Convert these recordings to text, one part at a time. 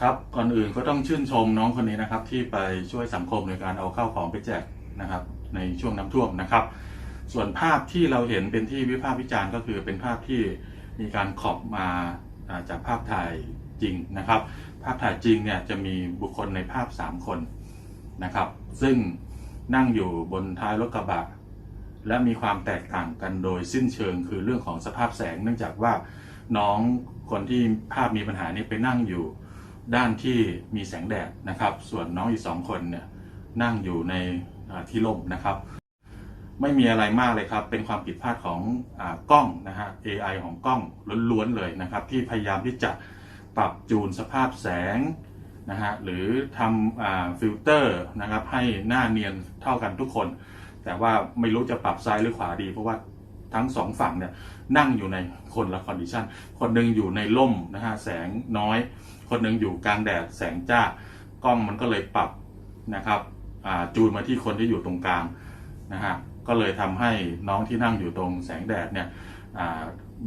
ครับก่อนอื่นก็ต้องชื่นชมน้องคนนี้นะครับ ที่ไปช่วยสังคมในการเอาข้าวของไปแจกนะครับ ในช่วงน้ำท่วมนะครับ ส่วนภาพที่เราเห็นเป็นที่วิพากษ์วิจารณ์ก็คือเป็นภาพที่มีการขอบมาอ่าจากภาพถ่ายจริงนะครับ ภาพถ่ายจริงเนี่ยจะมีบุคคลในภาพ 3 คนนะครับ ซึ่งนั่งอยู่บนท้ายรถกระบะและมีความแตกต่างกันโดยสิ้นเชิงคือเรื่องของสภาพแสง เนื่องจากว่าน้องคนที่ภาพมีปัญหานี้ไปนั่งอยู่ ด้านที่มีแสงแดดนะครับ ส่วนน้องอีกสองคนเนี่ยนั่งอยู่ในที่ร่มนะครับ ไม่มีอะไรมากเลยครับ เป็นความผิดพลาดของอกล้องนะฮะ AI ของกล้องล้วนๆเลยนะครับ ที่พยายามที่จะปรับจูนสภาพแสงนะฮะหรือทำอฟิลเตอร์นะครับให้หน้าเนียนเท่ากันทุกคน แต่ว่าไม่รู้จะปรับซ้ายหรือขวาดีเพราะว่า ทั้งสองฝั่งเนี่ยนั่งอยู่ในคนละคอนดิชันคนหนึ่งอยู่ในร่มนะฮะแสงน้อย คนหนึ่งอยู่กลางแดดแสงจ้ากล้องมันก็เลยปรับนะครับจูนมาที่คนที่อยู่ตรงกลางนะฮะก็เลยทำให้น้องที่นั่งอยู่ตรงแสงแดดเนี่ย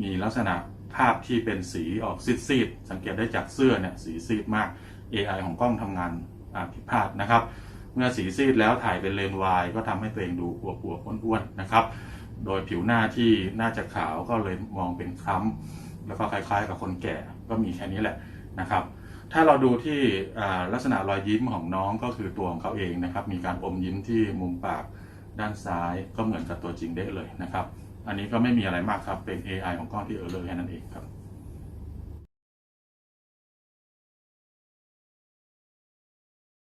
มีลักษณะภาพที่เป็นสีออกซีดๆสังเกตได้จากเสื้อเนี่ยสีซีดมาก AI ของกล้องทำงานผิดพลาดนะครับ เมื่อสีซีดแล้วถ่ายเป็นเลนส์วายก็ทำให้ตัวเองดูอวบๆอ้วนๆนะครับ โดยผิวหน้าที่น่าจะขาวก็เลยมองเป็นคล้ำแล้วก็คล้ายๆ กับคนแก่ก็มีแค่นี้แหละนะครับ ถ้าเราดูที่ลักษณะรอยยิ้มของน้องก็คือตัวของเขาเองนะครับ มีการอมยิ้มที่มุมปากด้านซ้ายก็เหมือนกับตัวจริงได้เลยนะครับ อันนี้ก็ไม่มีอะไรมากครับเป็น AI ของกล้องที่เออร์เลอร์แค่นั้นเองครับ